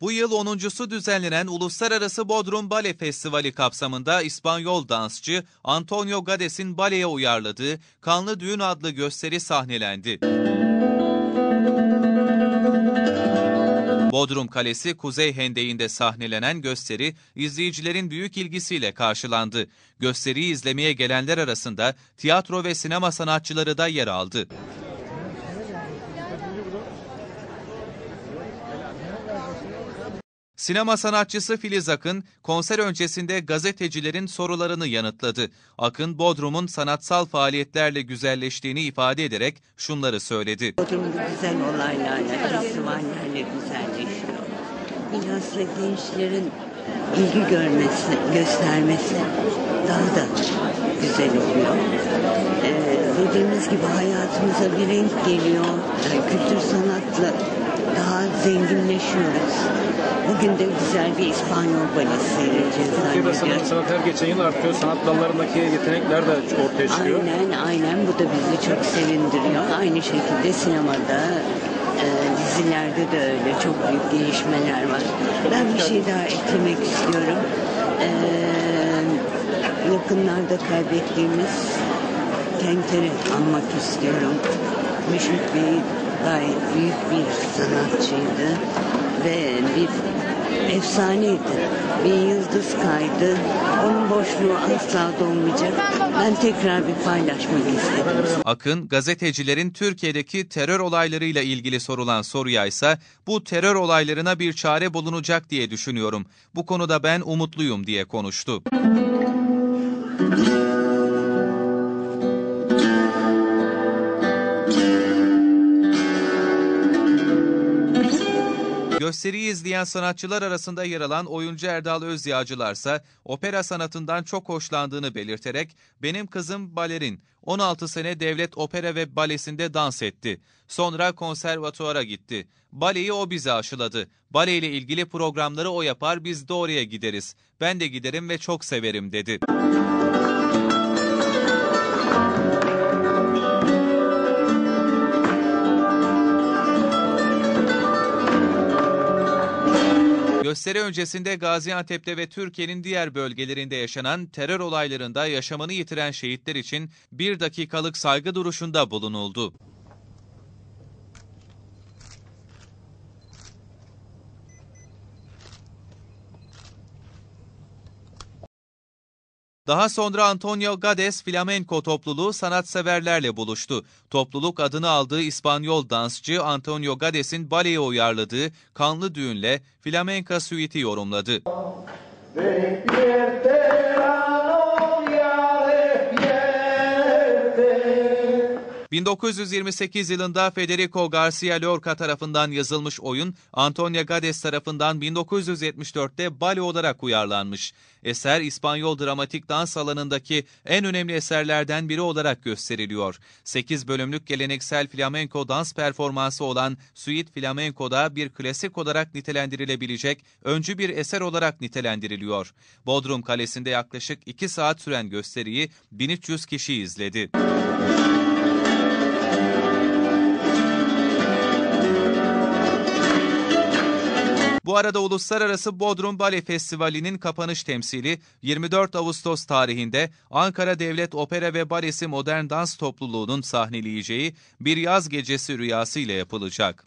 Bu yıl 10.sü düzenlenen Uluslararası Bodrum Bale Festivali kapsamında İspanyol dansçı Antonio Gades'in baleye uyarladığı Kanlı Düğün adlı gösteri sahnelendi. Bodrum Kalesi Kuzey Hendeği'nde sahnelenen gösteri izleyicilerin büyük ilgisiyle karşılandı. Gösteriyi izlemeye gelenler arasında tiyatro ve sinema sanatçıları da yer aldı. Sinema sanatçısı Filiz Akın konser öncesinde gazetecilerin sorularını yanıtladı. Akın Bodrum'un sanatsal faaliyetlerle güzelleştiğini ifade ederek şunları söyledi. Bodrum'da güzel olaylarla, festivallerle güzelleşiyor. Bilhassa gençlerin ilgi görmesi, göstermesi daha da güzel oluyor. Ee, dediğimiz gibi hayatımıza bir renk geliyor. Ee, kültür sanatla daha zenginleşiyoruz. Bugün de güzel bir İspanyol balesi seyredeceğiz Türkiye'de sanat, sanat her geçen yıl artıyor. Sanat dallarındaki yetenekler de ortaya çıkıyor. Aynen aynen bu da bizi çok sevindiriyor. Aynı şekilde sinemada e, dizilerde de öyle çok büyük gelişmeler var. Ben bir şey daha eklemek istiyorum. E, yakınlarda kaybettiğimiz Tenter'i anmak istiyorum. Müşfik Bey gayet büyük bir sanatçıydı ve bir efsaneydi. Bir yıldız kaydı. Onun boşluğu asla dolmayacak. Ben tekrar bir paylaşmak istedim. Akın, gazetecilerin Türkiye'deki terör olaylarıyla ilgili sorulan soruya ise bu terör olaylarına bir çare bulunacak diye düşünüyorum. Bu konuda ben umutluyum diye konuştu. Gösteriyi izleyen sanatçılar arasında yer alan oyuncu Erdal Özyağcılarsa opera sanatından çok hoşlandığını belirterek benim kızım balerin 16 sene devlet opera ve balesinde dans etti. Sonra konservatuara gitti. Baleyi o bize aşıladı. Bale ile ilgili programları o yapar biz de oraya gideriz. Ben de giderim ve çok severim dedi. Gösteri öncesinde Gaziantep'te ve Türkiye'nin diğer bölgelerinde yaşanan terör olaylarında yaşamını yitiren şehitler için bir dakikalık saygı duruşunda bulunuldu. Daha sonra Antonio Gades flamenco topluluğu sanatseverlerle buluştu. Topluluk adını aldığı İspanyol dansçı Antonio Gades'in baleye uyarladığı Kanlı Düğün'le flamenca suite'i yorumladı. 1928 yılında Federico Garcia Lorca tarafından yazılmış oyun, Antonio Gades tarafından 1974'te bale olarak uyarlanmış. Eser, İspanyol dramatik dans alanındaki en önemli eserlerden biri olarak gösteriliyor. 8 bölümlük geleneksel flamenco dans performansı olan Suite Flamenco'da bir klasik olarak nitelendirilebilecek öncü bir eser olarak nitelendiriliyor. Bodrum Kalesi'nde yaklaşık 2 saat süren gösteriyi 1300 kişi izledi. Bu arada Uluslararası Bodrum Bale Festivali'nin kapanış temsili 24 Ağustos tarihinde Ankara Devlet Opera ve Balesi Modern Dans Topluluğu'nun sahneleyeceği bir yaz gecesi rüyası ile yapılacak.